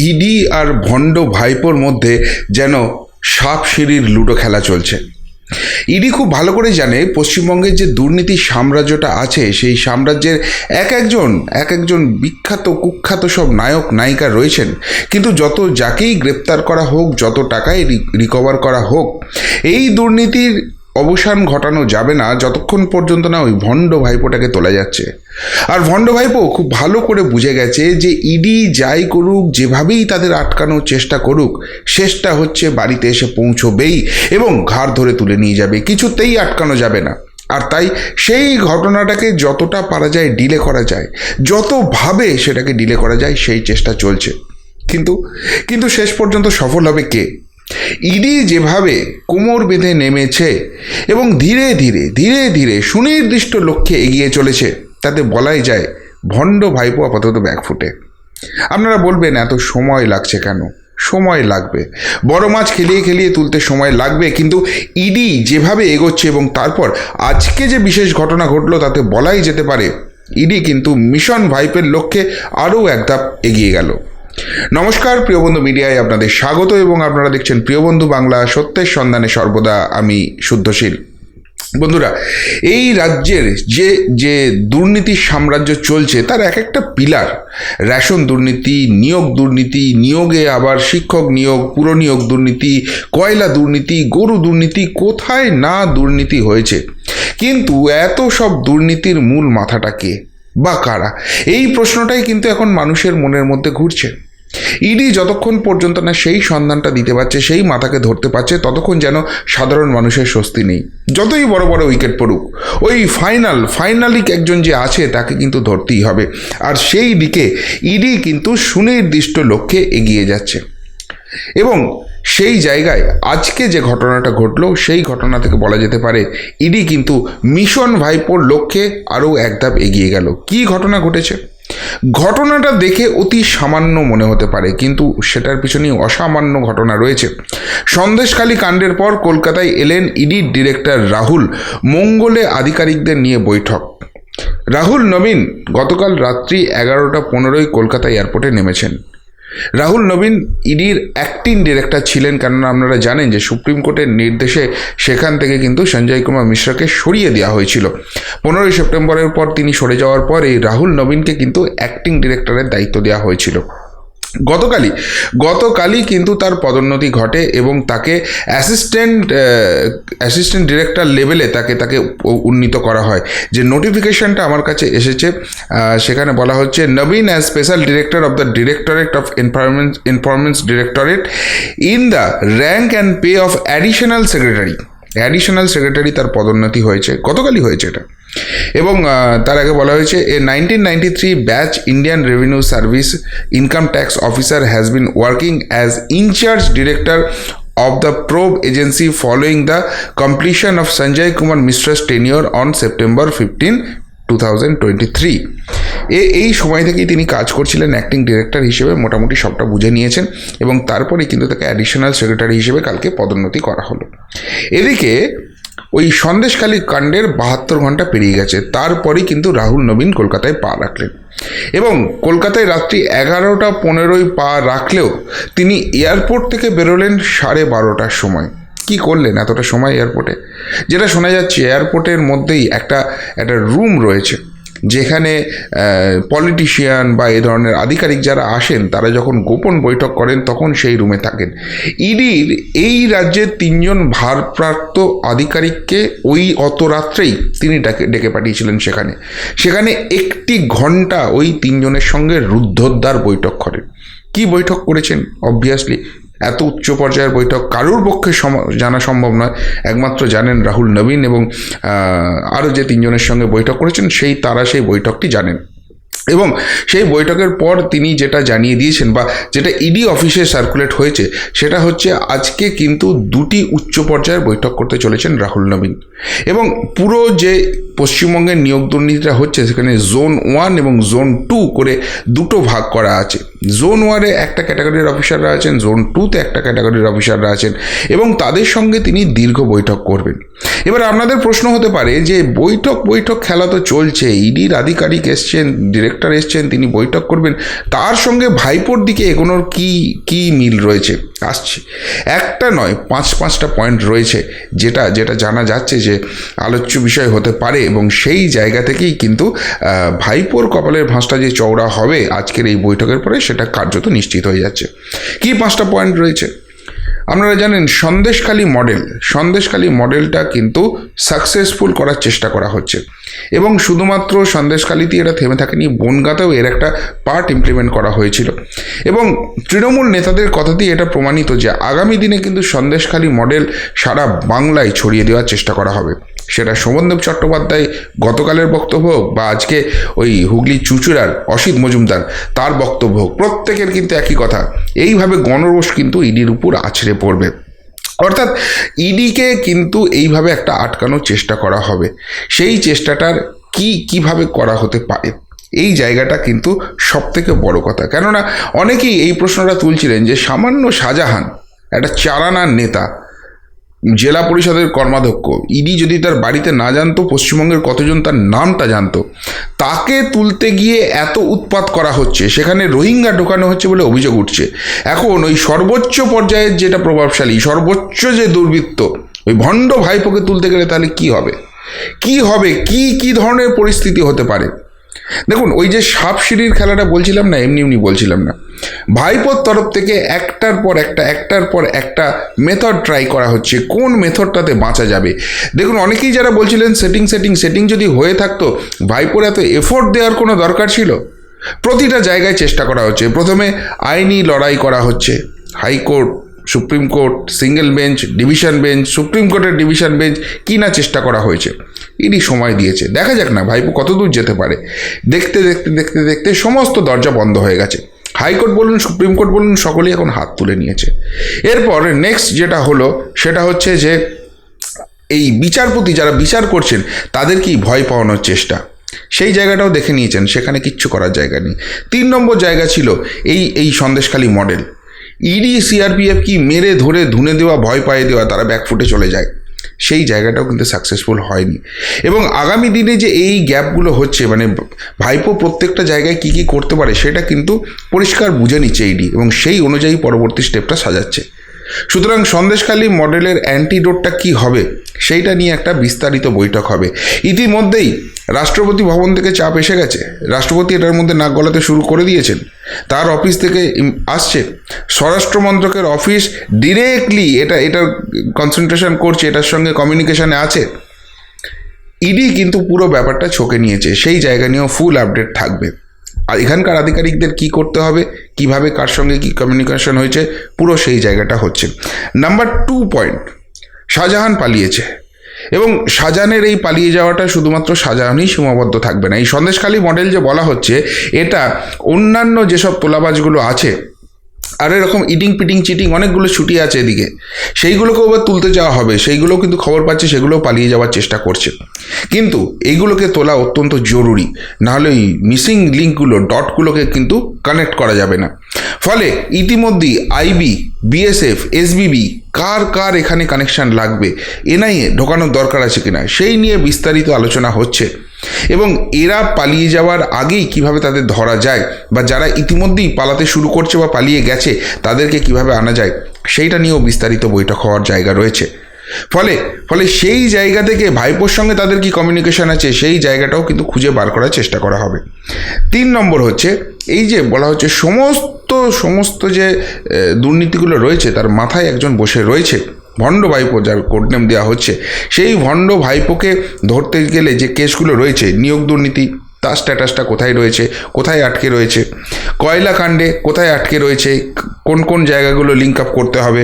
ED আর ভণ্ড ভাইপোর মধ্যে যেন সাপ সিঁড়ির লুডো খেলা চলছে। ইডি খুব ভালো করে জানে, পশ্চিমবঙ্গের যে দুর্নীতি সাম্রাজ্যটা আছে, সেই সাম্রাজ্যের এক একজন এক একজন বিখ্যাত, কুখ্যাত সব নায়ক, নায়িকা রয়েছেন। কিন্তু যত যাকেই গ্রেপ্তার করা হোক, যত টাকাই রিকভার করা হোক, এই দুর্নীতির অবসান ঘটানো যাবে না যতক্ষণ পর্যন্ত না ওই ভণ্ড ভাইপোটাকে তোলা যাচ্ছে। আর ভণ্ড ভাইপো খুব ভালো করে বুঝে গেছে যে ইডি যাই করুক, যেভাবেই তাদের আটকানোর চেষ্টা করুক, শেষটা হচ্ছে বাড়িতে এসে পৌঁছবেই এবং ঘাড় ধরে তুলে নিয়ে যাবে, কিছুতেই আটকানো যাবে না। আর তাই সেই ঘটনাটাকে যতটা পারা যায় ডিলে করা যায়, যতভাবে সেটাকে ডিলে করা যায় সেই চেষ্টা চলছে। কিন্তু কিন্তু শেষ পর্যন্ত সফল হবে কে? ইডি যেভাবে কোমর বেঁধে নেমেছে এবং ধীরে ধীরে ধীরে ধীরে সুনির্দিষ্ট লক্ষ্যে এগিয়ে চলেছে, তাতে বলাই যায় ভণ্ড ভাইপো আপাতত ব্যাকফুটে। আপনারা বলবেন, এত সময় লাগছে কেন? সময় লাগবে। বড় মাছ খেলিয়ে খেলিয়ে তুলতে সময় লাগবে, কিন্তু ইডি যেভাবে এগোচ্ছে এবং তারপর আজকে যে বিশেষ ঘটনা ঘটলো, তাতে বলাই যেতে পারে, ইডি কিন্তু মিশন ভাইপের লক্ষ্যে আরও এক ধাপ এগিয়ে গেল। নমস্কার, প্রিয় বন্ধু মিডিয়ায় আপনাদের স্বাগত এবং আপনারা দেখছেন প্রিয় বন্ধু বাংলা, সত্যের সন্ধানে সর্বদা আমি শুদ্ধশীল। বন্ধুরা, এই রাজ্যের যে যে দুর্নীতির সাম্রাজ্য চলছে, তার এক একটা পিলার। রেশন দুর্নীতি, নিয়োগ দুর্নীতি, নিয়োগে আবার শিক্ষক নিয়োগ পুরনিয়োগ দুর্নীতি, কয়লা দুর্নীতি, গরু দুর্নীতি, কোথায় না দুর্নীতি হয়েছে? কিন্তু এত সব দুর্নীতির মূল মাথাটা কে বা কারা? এই প্রশ্নটাই কিন্তু এখন মানুষের মনের মধ্যে ঘুরছে। ইডি যতক্ষণ পর্যন্ত না সেই সন্ধানটা দিতে পারছে, সেই মাথাকে ধরতে পারছে, ততক্ষণ যেন সাধারণ মানুষের স্বস্তি নেই। যতই বড় বড় উইকেট পড়ুক, ওই ফাইনাল ফাইনালিক একজন যে আছে তাকে কিন্তু ধরতেই হবে। আর সেই দিকে ইডি কিন্তু সুনির্দিষ্ট লক্ষ্যে এগিয়ে যাচ্ছে। এবং সেই জায়গায় আজকে যে ঘটনাটা ঘটলো, সেই ঘটনা থেকে বলা যেতে পারে, ইডি কিন্তু মিশন ভাইপোর লক্ষ্যে আরও এক ধাপ এগিয়ে গেল। কী ঘটনা ঘটেছে? ঘটনাটা দেখে অতি সামান্য মনে হতে পারে, কিন্তু সেটার পিছনেই অসামান্য ঘটনা রয়েছে। সন্দেশখালী কাণ্ডের পর কলকাতায় এলেন ইডির ডিরেক্টর রাহুল, মঙ্গলে আধিকারিকদের নিয়ে বৈঠক। রাহুল নবীন গতকাল রাত্রি এগারোটা পনেরোই কলকাতা এয়ারপোর্টে নেমেছেন। রাহুল নবীন ইডির অ্যাক্টিং ডিরেক্টর ছিলেন, কেননা আপনারা জানেন যে সুপ্রিম কোর্টের নির্দেশে সেখান থেকে কিন্তু সঞ্জয় কুমার মিশ্রাকে সরিয়ে দেওয়া হয়েছিল। পনেরোই সেপ্টেম্বরের পর তিনি সরে যাওয়ার পর রাহুল নবীনকে কিন্তু অ্যাক্টিং ডিরেক্টরের দায়িত্ব দেওয়া হয়েছিল। গতকালই গতকালই কিন্তু তার পদোন্নতি ঘটে এবং তাকে অ্যাসিস্ট্যান্ট অ্যাসিস্ট্যান্ট ডিরেক্টর লেভেলে তাকে তাকে উন্নীত করা হয়। যে নোটিফিকেশনটা আমার কাছে এসেছে সেখানে বলা হচ্ছে নবীন as special director of the directorate of enforcement enforcement directorate in the rank and pay of additional secretary additional secretary তার পদোন্নতি হয়েছে। গতকালই হয়েছে এটা। এবং তার আগে বলা হয়েছে a nineteen ninety three batch Indian Revenue Service income tax officer has been working as in-charge director of the probe agency following the completion of Sanjay Kumar Mistra's tenure on September 15, two thousand twenty three এ এই সময় থেকেই তিনি কাজ করছিলেন acting director হিসেবে মোটামুটি সবটা বুঝে নিয়েছেন এবং তারপরে কিন্তু তাকে অ্যাডিশনাল সেক্রেটারি হিসেবে কালকে পদোন্নতি করা হলো। এদিকে ওই সন্দেশখালী কাণ্ডের বাহাত্তর ঘণ্টা পেরিয়ে গেছে। তারপরেই কিন্তু রাহুল নবীন কলকাতায় পা রাখলেন। এবং কলকাতায় রাত্রি এগারোটা পনেরোই পা রাখলেও তিনি এয়ারপোর্ট থেকে বেরোলেন সাড়ে বারোটার সময়। কি করলেন এতটা সময় এয়ারপোর্টে? যেটা শোনা যাচ্ছে, এয়ারপোর্টের মধ্যেই একটা একটা রুম রয়েছে। যেখানে পলিটিশিয়ান বা এ ধরনের আধিকারিক যারা আসেন, তারা যখন গোপন বৈঠক করেন, তখন সেই রুমে থাকেন। ইডির এই রাজ্যের তিনজন ভারপ্রাপ্ত আধিকারিককে ওই অত রাত্রেই তিনি ডাকে, ডেকে পাঠিয়েছিলেন সেখানে। সেখানে একটি ঘণ্টা ওই তিনজনের সঙ্গে রুদ্ধদ্বার বৈঠক করেন। কি বৈঠক করেছেন? অবভিয়াসলি এত উচ্চ পর্যায়ের বৈঠক কারোর পক্ষে জানা সম্ভব নয়। একমাত্র জানেন রাহুল নবীন এবং আরও যে তিনজনের সঙ্গে বৈঠক করেছেন, সেই, তারা সেই বৈঠকটি জানেন। এবং সেই বৈঠকের পর তিনি যেটা জানিয়ে দিয়েছেন বা যেটা ইডি অফিসে সার্কুলেট হয়েছে, সেটা হচ্ছে আজকে কিন্তু দুটি উচ্চ পর্যায়ের বৈঠক করতে চলেছেন রাহুল নবীন। এবং পুরো যে পশ্চিমবঙ্গের নিয়োগ দুর্নীতিটা হচ্ছে, সেখানে জোন ওয়ান এবং জোন টু করে দুটো ভাগ করা আছে। জোন ওয়ানে একটা ক্যাটাগরির অফিসাররা আছেন জোন টুতে একটা ক্যাটাগরির অফিসাররা আছেন এবং তাদের সঙ্গে তিনি দীর্ঘ বৈঠক করবেন। এবার আপনাদের প্রশ্ন হতে পারে যে বৈঠক বৈঠক খেলা তো চলছে ইডির আধিকারিক এসছেন ডিরেক্ট ডিরেক্টর এসছেন, তিনি বৈঠক করবেন। তার সঙ্গে ভাইপোর দিকে এগোনোর কি কি মিল রয়েছে? আসছে। একটা নয়, পাঁচ, পাঁচটা পয়েন্ট রয়েছে, যেটা যেটা জানা যাচ্ছে যে আলোচ্য বিষয় হতে পারে এবং সেই জায়গা থেকেই কিন্তু ভাইপোর কপালের ভাঁজটা যে চওড়া হবে আজকের এই বৈঠকের পরে সেটা কার্যত নিশ্চিত হয়ে যাচ্ছে। কি পাঁচটা পয়েন্ট রয়েছে? আপনারা জানেন সন্দেশকালী মডেল সন্দেশকালী মডেলটা কিন্তু সাকসেসফুল করার চেষ্টা করা হচ্ছে। এবং শুধুমাত্র সন্দেশকালীতে এটা থেমে থাকেনি, বনগাতেও এর একটা পার্ট ইমপ্লিমেন্ট করা হয়েছিল। এবং তৃণমূল নেতাদের কথা দিয়ে এটা প্রমাণিত যে আগামী দিনে কিন্তু সন্দেশখালী মডেল সারা বাংলায় ছড়িয়ে দেওয়ার চেষ্টা করা হবে। সেটা শোভনদেব চট্টোপাধ্যায় গতকালের বক্তব্য হোক বা আজকে ওই হুগলি চুচুড়ার অসিত মজুমদার তার বক্তব্য হোক, প্রত্যেকের কিন্তু একই কথা। এইভাবে গণরোষ কিন্তু ইডির উপর আছড়ে পড়বে। অর্থাৎ ইডিকে কিন্তু এইভাবে একটা আটকানোর চেষ্টা করা হবে। সেই চেষ্টাটার কি, কীভাবে করা হতে পারে? এই জায়গাটা কিন্তু সব থেকে বড় কথা। কেননা অনেকেই এই প্রশ্নটা তুলছিলেন যে সামান্য শাহজাহান, একটা চারানার নেতা জেলা পরিষদের কর্মাধ্যক্ষ। ইডি যদি তার বাড়িতে না জানতো, পশ্চিমবঙ্গের কতজন তার নামটা জানতো, তাকে তুলতে গিয়ে এত উৎপাত করা হচ্ছে, সেখানে রোহিঙ্গা ঢোকানো হচ্ছে বলে অভিযোগ উঠছে। এখন ওই সর্বোচ্চ পর্যায়ের যেটা প্রভাবশালী, সর্বোচ্চ যে দুর্বৃত্ত, ওই ভণ্ড ভাইপোকে তুলতে গেলে তাহলে কি হবে? কি হবে? কি কি ধরনের পরিস্থিতি হতে পারে? দেখুন, ওই যে সাপ সিঁড়ির খেলাটা বলছিলাম না, এমনি এমনি বলছিলাম না। ভাইপোর তরফ থেকে একটার পর একটা, একটার পর একটা মেথড ট্রাই করা হচ্ছে, কোন মেথডটাতে বাঁচা যাবে? দেখুন, অনেকেই যারা বলছিলেন সেটিং সেটিং সেটিং যদি হয়ে থাকতো, ভাইপোর এত এফোর্ট দেওয়ার কোনো দরকার ছিল? প্রতিটা জায়গায় চেষ্টা করা হচ্ছে। প্রথমে আইনি লড়াই করা হচ্ছে, high court supreme court single bench, division bench, supreme কোর্টের ডিভিশন বেঞ্চ কি না চেষ্টা করা হয়েছে? ইডি সময় দিয়েছে। দেখা যাক না ভাইপো কতদূর যেতে পারে। দেখতে দেখতে দেখতে দেখতে সমস্ত দরজা বন্ধ হয়ে গেছে। হাইকোর্ট বলুন, সুপ্রিম কোর্ট বলুন, সকলেই এখন হাত তুলে নিয়েছে। এরপর নেক্সট যেটা হলো, সেটা হচ্ছে যে এই বিচারপতি যারা বিচার করছেন তাদেরকেই ভয় পাওয়ানোর চেষ্টা? সেই জায়গাটাও দেখে নিয়েছেন, সেখানে কিচ্ছু করার জায়গা নেই। তিন নম্বর জায়গা ছিল এই এই সন্দেশখালী মডেল ইডি, সিআরপিএফ কি মেরে ধরে ধুনে দেওয়া, ভয় পাইয়ে দেওয়া, তারা ব্যাকফুটে চলে যায়। সেই জায়গাটাও কিন্তু সাকসেসফুল হয়নি। এবং আগামী দিনে যে এই গ্যাপগুলো হচ্ছে মানে ভাইপো প্রত্যেকটা জায়গায় কি কি করতে পারে, সেটা কিন্তু পরিষ্কার বুঝে নিচ্ছে ইডি এবং সেই অনুযায়ী পরবর্তী স্টেপটা সাজাচ্ছে। সুতরাং সন্দেশখালী মডেলের অ্যান্টিডোটটা কি হবে, সেইটা নিয়ে একটা বিস্তারিত বৈঠক হবে। ইতিমধ্যেই রাষ্ট্রপতি ভবন থেকে চাপ এসে গেছে। রাষ্ট্রপতি এটার মধ্যে নাক গলাতে শুরু করে দিয়েছেন। তার অফিস থেকে আসছে। স্বরাষ্ট্র মন্ত্রকের অফিস ডিরেক্টলি এটা, এটার কনসেন্ট্রেশন করছে, এটার সঙ্গে কমিউনিকেশানে আছে। ইডি কিন্তু পুরো ব্যাপারটা ছকে নিয়েছে। সেই জায়গা নিয়েও ফুল আপডেট থাকবে। আর এখানকার আধিকারিকদের কি করতে হবে, কীভাবে কার সঙ্গে কি কমিউনিকেশন হয়েছে, পুরো সেই জায়গাটা হচ্ছে। নাম্বার টু পয়েন্ট শাহজাহান পালিয়েছে। এবং শাহজাহানের এই পালিয়ে যাওয়াটা শুধুমাত্র শাহজাহানই সীমাবদ্ধ থাকবে না। এই সন্দেশখালী মডেল যে বলা হচ্ছে, এটা অন্যান্য যেসব তোলাবাজগুলো আছে, আর এরকম ইটিং পিটিং চিটিং অনেকগুলো ছুটি আছে এদিকে। সেইগুলোকেও আবার তুলতে যাওয়া হবে। সেইগুলোও কিন্তু খবর পাচ্ছে, সেগুলোও পালিয়ে যাওয়ার চেষ্টা করছে। কিন্তু এইগুলোকে তোলা অত্যন্ত জরুরি। নাহলে ওই মিসিং লিঙ্কগুলো ডটগুলোকে কিন্তু কানেক্ট করা যাবে না। ফলে ইতিমধ্যেই আইবি বিএসএফ এসবিবি কার কার এখানে কানেকশান লাগবে? এনআইএ ঢোকানোর দরকার আছে কিনা? সেই নিয়ে বিস্তারিত আলোচনা হচ্ছে। এবং এরা পালিয়ে যাওয়ার আগেই কীভাবে তাদের ধরা যায় বা যারা ইতিমধ্যেই পালাতে শুরু করছে বা পালিয়ে গেছে, তাদেরকে কীভাবে আনা যায়, সেইটা নিয়েও বিস্তারিত বৈঠক হওয়ার জায়গা রয়েছে। ফলে ফলে সেই জায়গা থেকে ভাইপোর সঙ্গে তাদের কি কমিউনিকেশন আছে, সেই জায়গাটাও কিন্তু খুঁজে বার করার চেষ্টা করা হবে। তিন নম্বর হচ্ছে, এই যে বলা হচ্ছে সমস্ত সমস্ত যে দুর্নীতিগুলো রয়েছে, তার মাথায় একজন বসে রয়েছে, ভণ্ড ভাইপো যার কোডনেম দেওয়া হচ্ছে, সেই ভণ্ড ভাইপোকে ধরতে গেলে যে কেসগুলো রয়েছে, নিয়োগ দুর্নীতি, তার স্ট্যাটাসটা কোথায় রয়েছে, কোথায় আটকে রয়েছে, কয়লা কাণ্ডে কোথায় আটকে রয়েছে, কোন কোন জায়গাগুলো লিঙ্ক আপ করতে হবে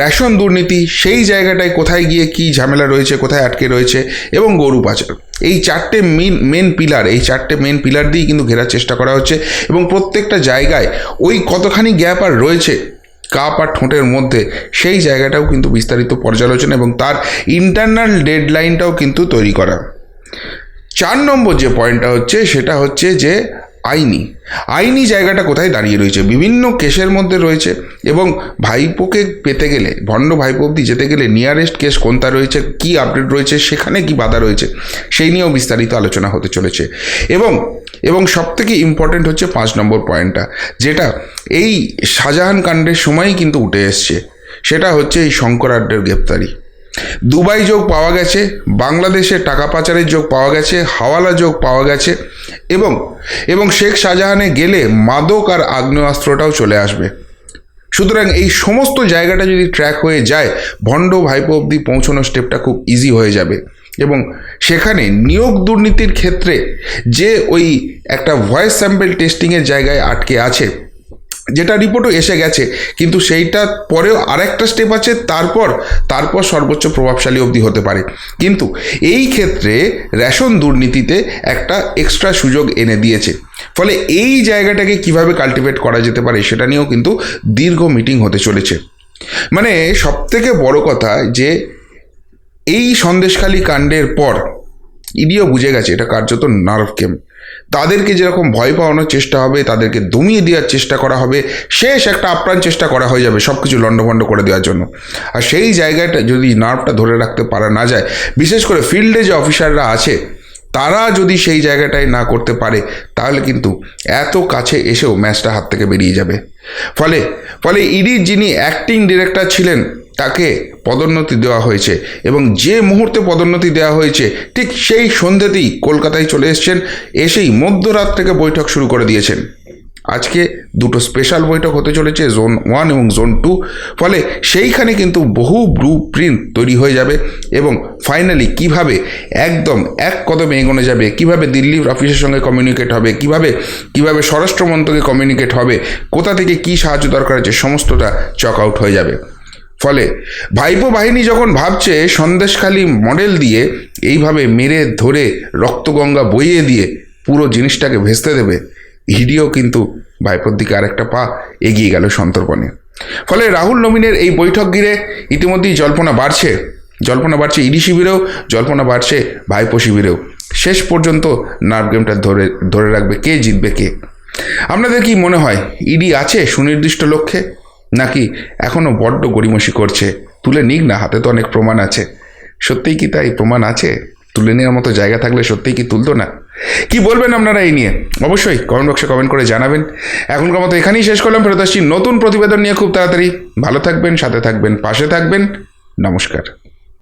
রেশন দুর্নীতি, সেই জায়গাটায় কোথায় গিয়ে কি ঝামেলা রয়েছে, কোথায় আটকে রয়েছে, এবং গরু পাচার। এই চারটে মেন মেন পিলার এই চারটে মেন পিলার দিয়েই কিন্তু ঘেরার চেষ্টা করা হচ্ছে, এবং প্রত্যেকটা জায়গায় ওই কতখানি গ্যাপ আর রয়েছে, কাপ আর ঠোঁটের মধ্যে, সেই জায়গাটাও কিন্তু বিস্তারিত পর্যালোচনা এবং তার ইন্টারনাল ডেডলাইনটাও কিন্তু তৈরি করা। চার নম্বর যে পয়েন্টটা হচ্ছে, সেটা হচ্ছে যে আইনি। আইনি জায়গাটা কোথায় দাঁড়িয়ে রয়েছে? বিভিন্ন কেসের মধ্যে রয়েছে এবং ভাইপোকে পেতে গেলে, ভণ্ড ভাইপো অব্দি যেতে গেলে নিয়ারেস্ট কেস কোনটা রয়েছে, কি আপডেট রয়েছে, সেখানে কি বাধা রয়েছে, সেই নিয়েও বিস্তারিত আলোচনা হতে চলেছে। এবং এবং সব থেকে ইম্পর্টেন্ট হচ্ছে পাঁচ নম্বর পয়েন্টটা, যেটা এই শাহজাহান কাণ্ডের সময়ই কিন্তু উঠে এসছে। সেটা হচ্ছে এই শঙ্করাড্ডের গ্রেপ্তারি। দুবাই যোগ পাওয়া গেছে, বাংলাদেশে টাকা পাচারের যোগ পাওয়া গেছে, হাওয়ালা যোগ পাওয়া গেছে, এবং এবং শেখ শাহজাহানে গেলে মাদক আর আগ্নেয়াস্ত্রটাও চলে আসবে। সুতরাং এই সমস্ত জায়গাটা যদি ট্র্যাক হয়ে যায়, ভণ্ড ভাইপো অবধি পৌঁছানোর স্টেপটা খুব ইজি হয়ে যাবে। এবং সেখানে নিয়োগ দুর্নীতির ক্ষেত্রে যে ওই একটা ভয়েস স্যাম্পল টেস্টিংয়ের জায়গায় আটকে আছে যেটা রিপোর্টও এসে গেছে, কিন্তু সেইটা পরেও আরেকটা স্টেপ আছে, তারপর তারপর সর্বোচ্চ প্রভাবশালী অবধি হতে পারে। কিন্তু এই ক্ষেত্রে রেশন দুর্নীতিতে একটা এক্সট্রা সুযোগ এনে দিয়েছে। ফলে এই জায়গাটাকে কীভাবে কাল্টিভেট করা যেতে পারে, সেটা নিয়েও কিন্তু দীর্ঘ মিটিং হতে চলেছে। মানে সবথেকে বড় কথা যে, এই সন্দেশখালী কাণ্ডের পর, ইডিও বুঝে গেছে, এটা কার্যত নার্ভ গেম তাদেরকে যেরকম ভয় পাওয়ানোর চেষ্টা হবে, তাদেরকে দমিয়ে দেওয়ার চেষ্টা করা হবে, শেষ একটা আপ্রাণ চেষ্টা করা হয়ে যাবে সব কিছু লণ্ডভণ্ড করে দেওয়ার জন্য। আর সেই জায়গাটা যদি নার্ভটা ধরে রাখতে পারা না যায়, বিশেষ করে ফিল্ডে যে অফিসাররা আছে, তারা যদি সেই জায়গাটায় না করতে পারে, তাহলে কিন্তু এত কাছে এসেও ম্যাচটা হাত থেকে বেরিয়ে যাবে। ফলে ফলে ইডির যিনি অ্যাক্টিং ডিরেক্টর ছিলেন তাকে পদোন্নতি দেওয়া হয়েছে এবং যে মুহূর্তে পদোন্নতি দেওয়া হয়েছে, ঠিক সেই সন্ধ্যেতেই কলকাতায় চলে এসছেন, এসেই মধ্যরাত থেকে বৈঠক শুরু করে দিয়েছেন। আজকে দুটো স্পেশাল বৈঠক হতে চলেছে জোন ওয়ান এবং জোন টু ফলে সেইখানে কিন্তু বহু ব্লু প্রিন্ট তৈরি হয়ে যাবে এবং ফাইনালি কীভাবে একদম এক কদমে এগোনো যাবে, কীভাবে দিল্লির অফিসের সঙ্গে কমিউনিকেট হবে, কীভাবে কীভাবে স্বরাষ্ট্র মন্ত্রকে কমিউনিকেট হবে, কোথা থেকে কি সাহায্য দরকার আছে, সমস্তটা চক আউট হয়ে যাবে। ফলে ভাইপো বাহিনী যখন ভাবছে সন্দেশখালী মডেল দিয়ে এইভাবে মেরে ধরে রক্তগঙ্গা বইয়ে দিয়ে পুরো জিনিসটাকে ভেস্তে দেবে, হিডিও কিন্তু ভাইপোর দিকে আরেকটা পা এগিয়ে গেল সন্তর্পণে। ফলে রাহুল নবীনের এই বৈঠক ঘিরে ইতিমধ্যেই জল্পনা বাড়ছে। জল্পনা বাড়ছে ইডি শিবিরেও, জল্পনা বাড়ছে ভাইপো শিবিরেও। শেষ পর্যন্ত নার্ভ গেমটা ধরে ধরে রাখবে কে, জিতবে কে? আপনাদের কি মনে হয়, ইডি আছে সুনির্দিষ্ট লক্ষ্যে? নাকি এখনও বড্ড গড়িমসি করছে? তুলে নিক না, হাতে তো অনেক প্রমাণ আছে। সত্যিই কি তাই প্রমাণ আছে? তুলে নেওয়ার মতো জায়গা থাকলে সত্যিই কি তুলতো না? কি বলবেন আপনারা এই নিয়ে? অবশ্যই কমেন্ট বক্সে কমেন্ট করে জানাবেন। এখনকার মতো এখানেই শেষ করলাম। ফেরত আসছি নতুন প্রতিবেদন নিয়ে খুব তাড়াতাড়ি। ভালো থাকবেন, সাথে থাকবেন, পাশে থাকবেন। নমস্কার।